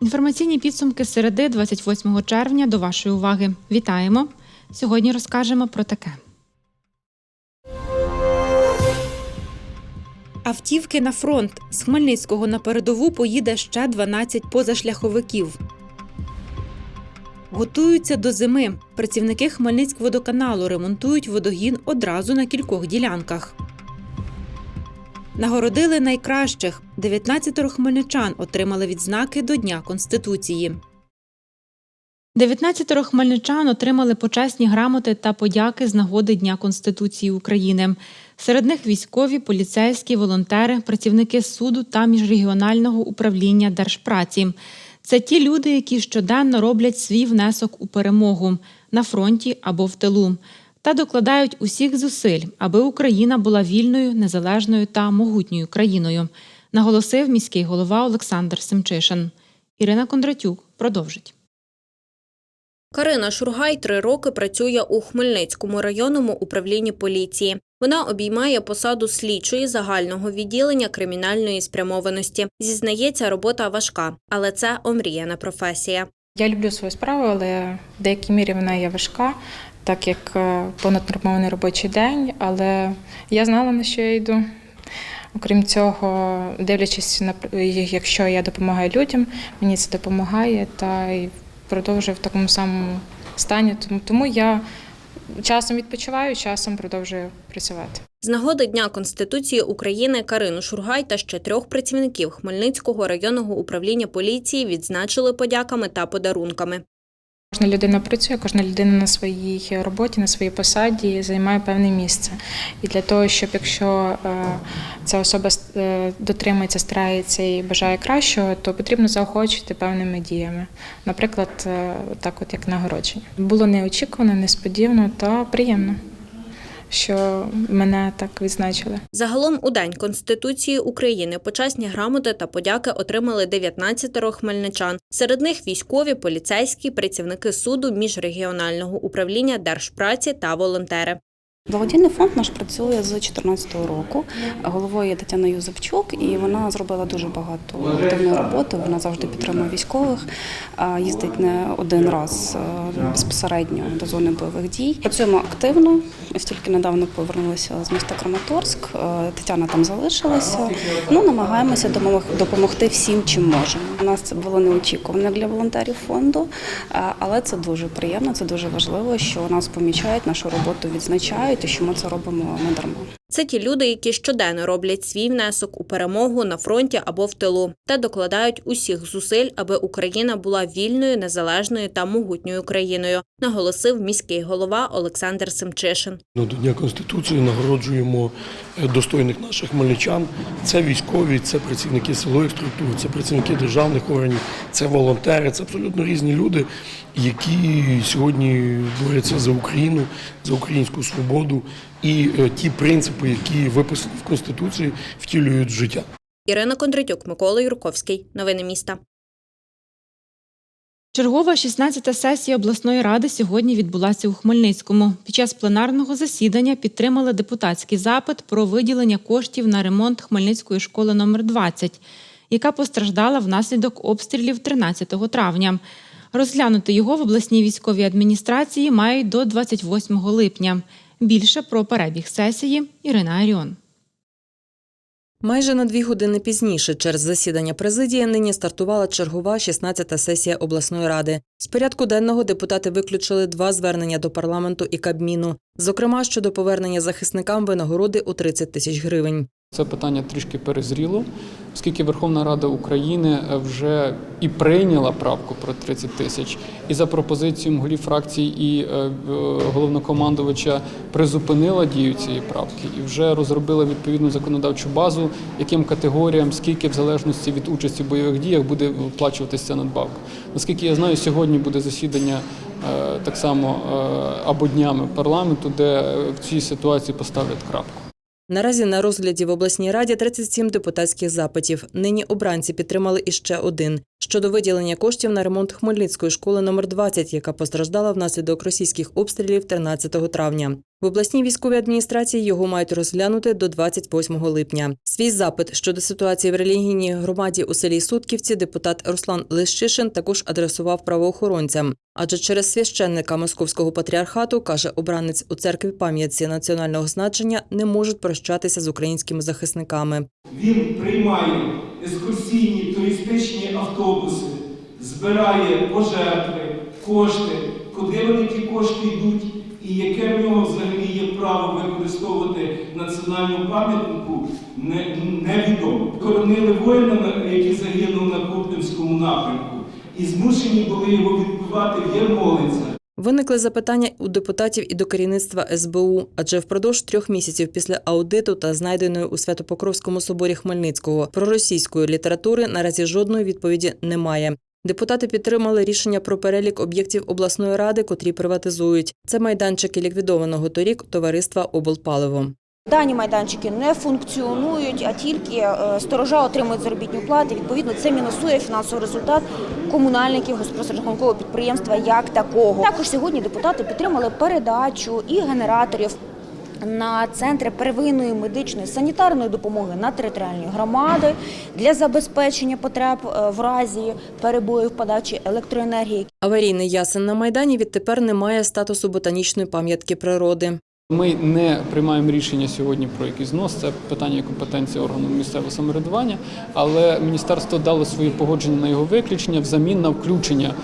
Інформаційні підсумки середи 28 червня до вашої уваги. Вітаємо! Сьогодні розкажемо про таке. Автівки на фронт. З Хмельницького на передову поїде ще 12 позашляховиків. Готуються до зими. Працівники Хмельницькводоканалу ремонтують водогін одразу на кількох ділянках. Нагородили найкращих. 19 хмельничан отримали відзнаки до Дня Конституції. 19 хмельничан отримали почесні грамоти та подяки з нагоди Дня Конституції України. Серед них військові, поліцейські, волонтери, працівники суду та міжрегіонального управління держпраці. Це ті люди, які щоденно роблять свій внесок у перемогу на фронті або в тилу та докладають усіх зусиль, аби Україна була вільною, незалежною та могутньою країною, наголосив міський голова Олександр Семчишин. Ірина Кондратюк продовжить. Карина Шургай три роки працює у Хмельницькому районному управлінні поліції. Вона обіймає посаду слідчої загального відділення кримінальної спрямованості. Зізнається, робота важка, але це омріяна професія. Я люблю свою справу, але в деякій мірі вона є важка, так як е, понаднормований робочий день, але я знала, на що я йду. Окрім цього, дивлячись на якщо я допомагаю людям, мені це допомагає та й продовжую в такому самому стані. Тому я часом відпочиваю, часом продовжую працювати. З нагоди Дня Конституції України Карину Шургай та ще трьох працівників Хмельницького районного управління поліції відзначили подяками та подарунками. Кожна людина працює, кожна людина на своїй роботі, на своїй посаді займає певне місце. І для того, щоб якщо е, ця особа е, дотримується, старається і бажає кращого, то потрібно заохочувати певними діями. Наприклад, е, так от як нагородження. Було неочікувано, несподівано та приємно, що мене так відзначили. Загалом у День Конституції України почесні грамоти та подяки отримали 19 хмельничан. Серед них військові, поліцейські, працівники суду, міжрегіонального управління держпраці та волонтери. Благодійний фонд наш працює з 2014 року. Головою є Тетяна Юзепчук, і вона зробила дуже багато активної роботи. Вона завжди підтримує військових, їздить не один раз е, безпосередньо до зони бойових дій. Працюємо активно. Ось тільки недавно повернулися з міста Краматорськ. Е, Тетяна там залишилася. Ну намагаємося допомогти всім, чим можемо. У нас це було неочікувано для волонтерів фонду, але це дуже приємно, це дуже важливо, що нас помічають, нашу роботу відзначають і що ми це робимо не дарма. Це ті люди, які щоденно роблять свій внесок у перемогу на фронті або в тилу, та докладають усіх зусиль, аби Україна була вільною, незалежною та могутньою країною, наголосив міський голова Олександр Семчишин. До Дня Конституції нагороджуємо е, достойних наших хмельничан. Це військові, це працівники силових структур, це працівники державних органів, це волонтери, це абсолютно різні люди, які сьогодні борються за Україну, за українську свободу і е, ті принципи, які виписані в Конституції, втілюють в життя. Ірина Кондратюк, Микола Юрковський. Новини міста. Чергова 16-та сесія обласної ради сьогодні відбулася у Хмельницькому. Під час пленарного засідання підтримали депутатський запит про виділення коштів на ремонт Хмельницької школи номер 20, яка постраждала внаслідок обстрілів 13 травня. Розглянути його в обласній військовій адміністрації мають до 28 липня. Більше про перебіг сесії Ірина Аріон. Майже на дві години пізніше, через засідання президії, нині стартувала чергова 16-та сесія обласної ради. З порядку денного депутати виключили два звернення до парламенту і Кабміну, зокрема щодо повернення захисникам винагороди у 30 тисяч гривень. Це питання трішки перезріло, оскільки Верховна Рада України вже і прийняла правку про 30 тисяч, і за пропозицією голів фракцій і е, е, головнокомандувача призупинила дію цієї правки і вже розробила відповідну законодавчу базу, яким категоріям, скільки в залежності від участі в бойових діях буде виплачуватися надбавка. Наскільки я знаю, сьогодні буде засідання е, так само е, або днями парламенту, де е, в цій ситуації поставлять крапку. Наразі на розгляді в обласній раді 37 депутатських запитів. Нині обранці підтримали іще один щодо виділення коштів на ремонт Хмельницької школи номер 20, яка постраждала внаслідок російських обстрілів 13 травня. В обласній військовій адміністрації його мають розглянути до 28 липня. Свій запит щодо ситуації в релігійній громаді у селі Сутківці депутат Руслан Лищишин також адресував правоохоронцям. Адже через священника московського патріархату каже обранець у церкві пам'ятці національного значення не можуть прощатися з українськими захисниками. Він приймає екскурсійні туристичні автобуси, збирає пожертви, кошти, куди вони ті кошти йдуть, і яке в нього взагалі є право використовувати національну пам'ятнику, не- невідомо. Коронили воїна, який загинув на Куп'янському напрямку, і змушені були його відбивати в Ярмолинцях. Виникли запитання у депутатів і до керівництва СБУ, адже впродовж трьох місяців після аудиту та знайденої у Свято-Покровському соборі Хмельницького проросійської літератури наразі жодної відповіді немає. Депутати підтримали рішення про перелік об'єктів обласної ради, котрі приватизують. Це майданчики ліквідованого торік товариства Облпаливо. Дані майданчики не функціонують, а тільки е, сторожа отримують заробітні плати. Відповідно, це мінусує фінансовий результат комунальників господарського підприємства як такого. Також сьогодні депутати підтримали передачу і генераторів. На центри первинної медичної санітарної допомоги на територіальні громади для забезпечення потреб е, в разі перебоїв подачі електроенергії, Аварійний ясен на майдані відтепер не має статусу ботанічної пам'ятки природи. Ми не приймаємо рішення сьогодні про якийсь знос, це питання компетенції органу місцевого самоврядування, але міністерство дало свої погодження на його виключення взамін на включення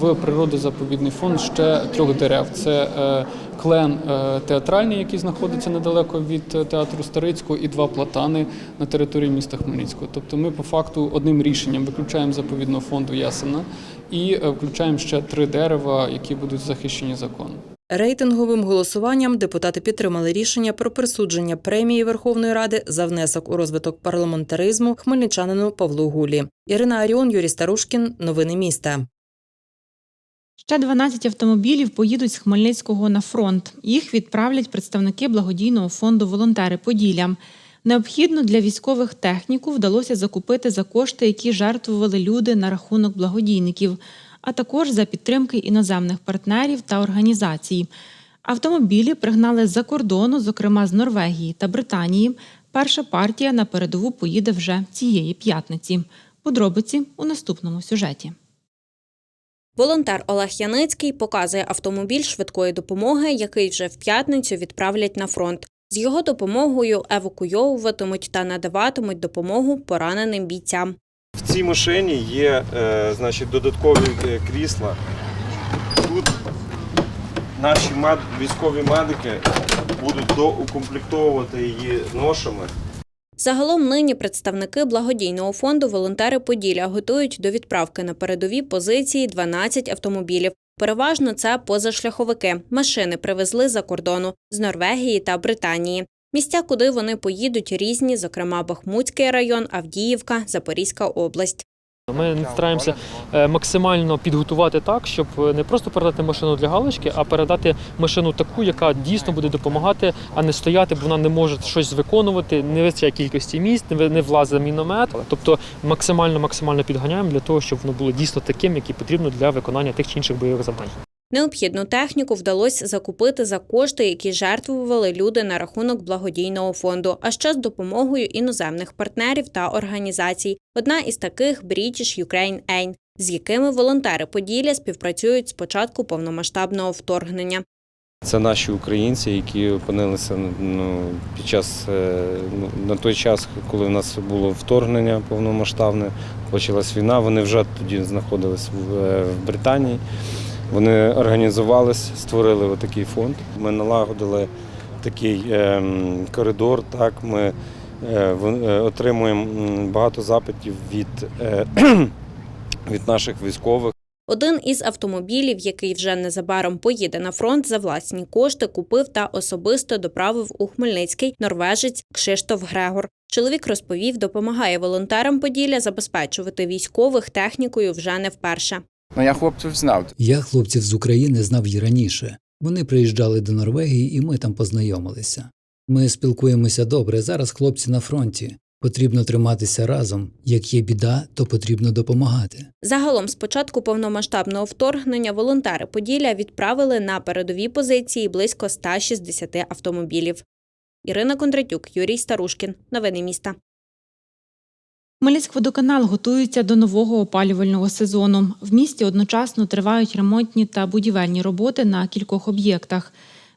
в природозаповідний фонд ще трьох дерев. Це е, клен е, театральний, який знаходиться недалеко від е, театру Старицького, і два платани на території міста Хмельницького. Тобто ми по факту одним рішенням виключаємо заповідного фонду Ясена і е, включаємо ще три дерева, які будуть захищені законом. Рейтинговим голосуванням депутати підтримали рішення про присудження премії Верховної Ради за внесок у розвиток парламентаризму хмельничанину Павлу Гулі. Ірина Аріон, Юрій Старушкін. Новини міста. Ще 12 автомобілів поїдуть з Хмельницького на фронт. Їх відправлять представники благодійного фонду Волонтери Поділля. Необхідну для військових техніку вдалося закупити за кошти, які жертвували люди на рахунок благодійників, а також за підтримки іноземних партнерів та організацій. Автомобілі пригнали з-за кордону, зокрема з Норвегії та Британії. Перша партія на передову поїде вже цієї п'ятниці. Подробиці у наступному сюжеті. Волонтер Олег Яницький показує автомобіль швидкої допомоги, який вже в п'ятницю відправлять на фронт. З його допомогою евакуйовуватимуть та надаватимуть допомогу пораненим бійцям. В цій машині є е, значить, додаткові е, крісла. Тут наші військові медики будуть доукомплектовувати її ношами. Загалом нині представники благодійного фонду Волонтери Поділля готують до відправки на передові позиції 12 автомобілів. Переважно це позашляховики. Машини привезли за кордону з Норвегії та Британії. Місця, куди вони поїдуть, різні, зокрема Бахмутський район, Авдіївка, Запорізька область. Ми стараємося е, максимально підготувати так, щоб е, не просто передати машину для галочки, а передати машину таку, яка дійсно буде допомагати, а не стояти, бо вона не може щось виконувати, не вистачає кількості місць, не влазить міномет. Тобто максимально максимально підганяємо для того, щоб воно було дійсно таким, який потрібно для виконання тих чи інших бойових завдань. Необхідну техніку вдалося закупити за кошти, які жертвували люди на рахунок благодійного фонду, а ще з допомогою іноземних партнерів та організацій. Одна із таких British Ukraine Aid, з якими волонтери Поділля співпрацюють з початку повномасштабного вторгнення. Це наші українці, які опинилися ну, під час е, ну, на той час, коли в нас було вторгнення повномасштабне, почалась війна. Вони вже тоді знаходились в, е, в Британії. Вони організувались, створили такий фонд. Ми налагодили такий ем, коридор. Так, ми е, е, отримуємо багато запитів від, е, від наших військових. Один із автомобілів, який вже незабаром поїде на фронт, за власні кошти купив та особисто доправив у Хмельницький норвежець Кшиштоф Грегор. Чоловік розповів, допомагає волонтерам Поділля забезпечувати військових технікою вже не вперше. Ну, я хлопців знав. Я хлопців з України знав і раніше. Вони приїжджали до Норвегії, і ми там познайомилися. Ми спілкуємося добре. Зараз хлопці на фронті. Потрібно триматися разом. Як є біда, то потрібно допомагати. Загалом, з початку повномасштабного вторгнення, волонтери Поділля відправили на передові позиції близько 160 автомобілів. Ірина Кондратюк, Юрій Старушкін. Новини міста. Хмельницькводоканал готується до нового опалювального сезону. В місті одночасно тривають ремонтні та будівельні роботи на кількох об'єктах.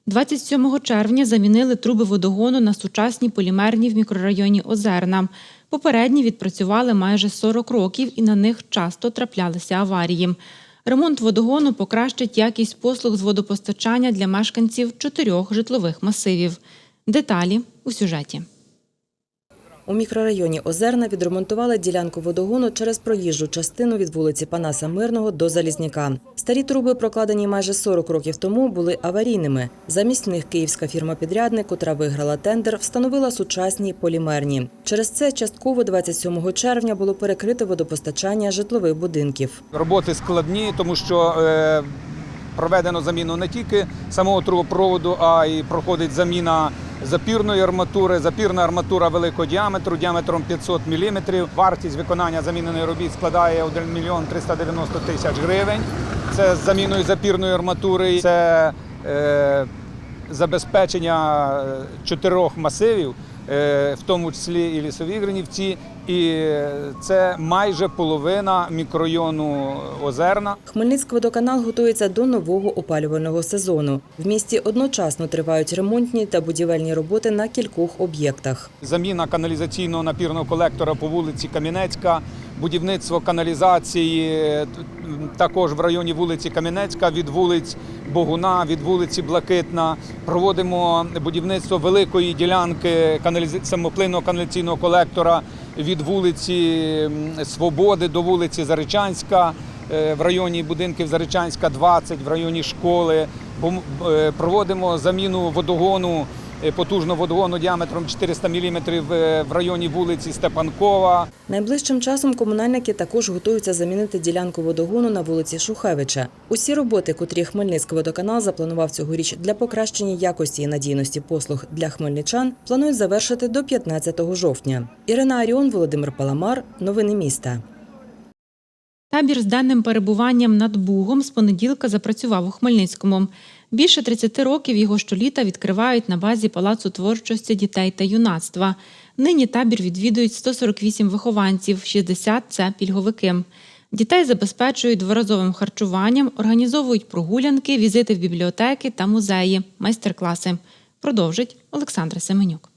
27 червня замінили труби водогону на сучасні полімерні в мікрорайоні Озерна. Попередні відпрацювали майже 40 років і на них часто траплялися аварії. Ремонт водогону покращить якість послуг з водопостачання для мешканців чотирьох житлових масивів. Деталі у сюжеті. У мікрорайоні Озерна відремонтували ділянку водогону через проїжджу частину від вулиці Панаса Мирного до Залізняка. Старі труби, прокладені майже 40 років тому, були аварійними. Замість них київська фірма-підрядник, котра виграла тендер, встановила сучасні полімерні. Через це частково 27 червня було перекрите водопостачання житлових будинків. Роботи складні, тому що е, проведено заміну не тільки самого трубопроводу, а й проходить заміна запірної арматури. Запірна арматура великого діаметру, діаметром 500 мм. Вартість виконання заміненої робіт складає 1 мільйон 390 тисяч гривень. Це з заміною запірної арматури. Це е, забезпечення е, чотирьох масивів, в тому числі і лісові гринівці. І е, це майже половина мікрорайону Озерна. Хмельницький водоканал готується до нового опалювального сезону. В місті одночасно тривають ремонтні та будівельні роботи на кількох об'єктах. Заміна каналізаційного напірного колектора по вулиці Кам'янецька, будівництво каналізації також в районі вулиці Кам'янецька, від вулиць Богуна, від вулиці Блакитна. Проводимо будівництво великої ділянки самоплинного каналізаційного колектора від вулиці Свободи до вулиці Заричанська. е, В районі будинків Заричанська 20, в районі школи. Е, Проводимо заміну водогону е, потужного водогону діаметром 400 мм в районі вулиці Степанкова. Найближчим часом комунальники також готуються замінити ділянку водогону на вулиці Шухевича. Усі роботи, котрі Хмельницькводоканал запланував цьогоріч для покращення якості і надійності послуг для хмельничан, планують завершити до 15 жовтня. Ірина Аріон, Володимир Паламар. Новини міста. Табір з денним перебуванням над Бугом з понеділка запрацював у Хмельницькому. Більше 30 років його щоліта відкривають на базі Палацу творчості дітей та юнацтва. Нині табір відвідують 148 вихованців, 60 – це пільговики. Дітей забезпечують дворазовим харчуванням, організовують прогулянки, візити в бібліотеки та музеї, майстер-класи. Продовжить Олександра Семенюк.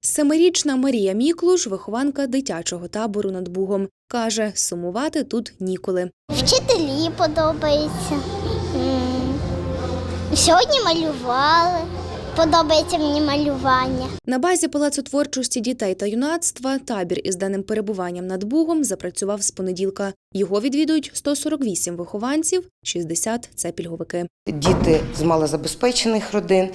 Семирічна Марія Міклуш, вихованка дитячого табору над Бугом, каже, сумувати тут ніколи. Вчителі подобається. Сьогодні малювали. Подобається мені малювання. На базі Палацу творчості дітей та юнацтва табір із даним перебуванням над Бугом запрацював з понеділка. Його відвідують 148 вихованців, 60 – це пільговики. Діти з малозабезпечених родин,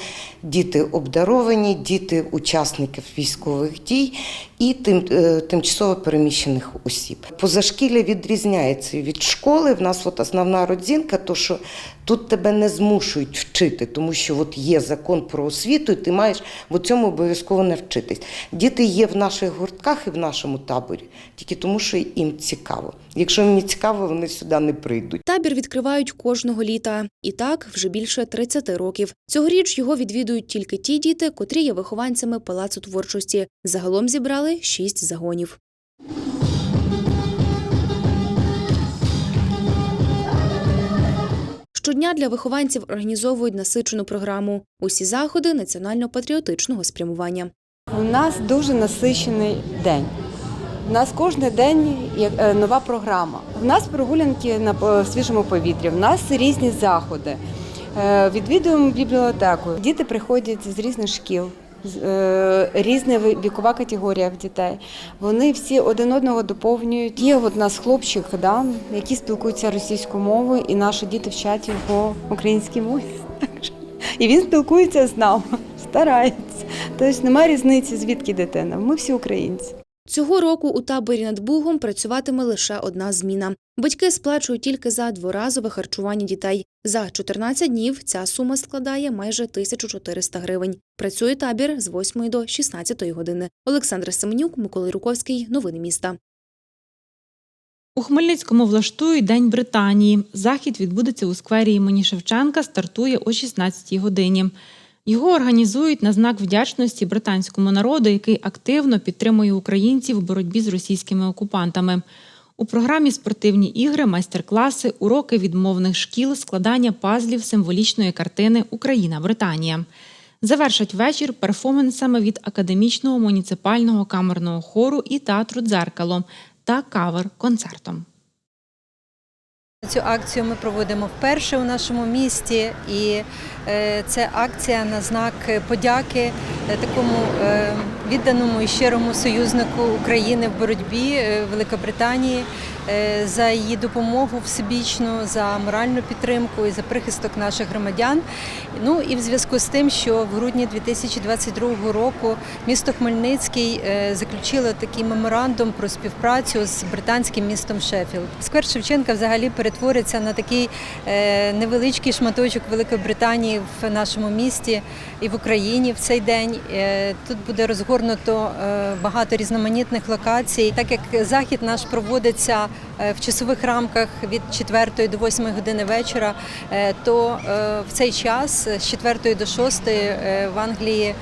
діти обдаровані, діти учасників військових дій і тим, е, тимчасово переміщених осіб. Позашкілля відрізняється від школи. В нас от основна родзинка, то що тут тебе не змушують вчити, тому що от є закон про освіту, і ти маєш в цьому обов'язково навчитись. Діти є в наших гуртках і в нашому таборі, тільки тому, що їм цікаво. Якщо їм не цікаво, вони сюди не прийдуть. Табір відкривають кожного літа. І так вже більше 30 років. Цьогоріч його відвідують тільки ті діти, котрі є вихованцями Палацу творчості. Загалом зібрали 6 загонів. Щодня для вихованців організовують насичену програму. Усі заходи національно-патріотичного спрямування. У нас дуже насичений день. У нас кожен день е, нова програма. У нас прогулянки на свіжому повітрі, у нас різні заходи. Е, Відвідуємо бібліотеку. Діти приходять з різних шкіл. е, Різна вікова категорія дітей. Вони всі один одного доповнюють. Є от у нас хлопчик, да, який спілкується російською мовою, і наші діти вчать його українській мові. І він спілкується з нами, старається. Тобто немає різниці, звідки дитина. Ми всі українці. Цього року у таборі над Бугом працюватиме лише одна зміна. Батьки сплачують тільки за дворазове харчування дітей. За 14 днів ця сума складає майже 1400 гривень. Працює табір з 8 до 16 години. Олександр Семенюк, Микола Руковський. Новини міста. У Хмельницькому влаштують День Британії. Захід відбудеться у сквері імені Шевченка, стартує о 16-й годині. Його організують на знак вдячності британському народу, який активно підтримує українців у боротьбі з російськими окупантами. У програмі спортивні ігри, майстер-класи, уроки відмовних шкіл, складання пазлів символічної картини Україна-Британія. Завершать вечір перформансами від академічного муніципального камерного хору і театру Дзеркало та кавер-концертом. Цю акцію ми проводимо вперше у нашому місті, і е, це акція на знак подяки е, такому е, відданому і щирому союзнику України в боротьбі е, Великобританії е, за її допомогу всебічну, за моральну підтримку і за прихисток наших громадян. Ну і в зв'язку з тим, що в грудні 2022 року місто Хмельницький е, заключило такий меморандум про співпрацю з британським містом Шеффілд. Сквер Шевченка взагалі перетвориться на такий невеличкий шматочок Великобританії в нашому місті і в Україні в цей день. Тут буде розгорнуто е, багато різноманітних локацій. Так як захід наш проводиться е, в часових рамках від 4 до 8 години вечора, е, то в цей час з 4 до 6 е, в Англії.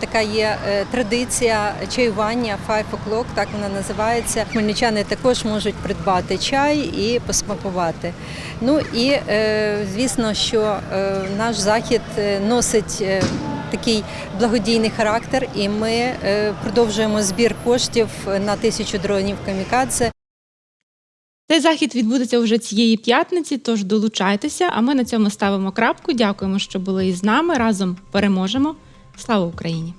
Така є традиція чаювання «five o'clock», так вона називається. Хмельничани також можуть придбати чай і посмакувати. Ну і звісно, що наш захід носить такий благодійний характер, і ми е, продовжуємо збір коштів на тисячу дронів камікадзе. Цей захід відбудеться вже цієї п'ятниці, тож долучайтеся. А ми на цьому ставимо крапку. Дякуємо, що були із нами. Разом переможемо. Слава Україні!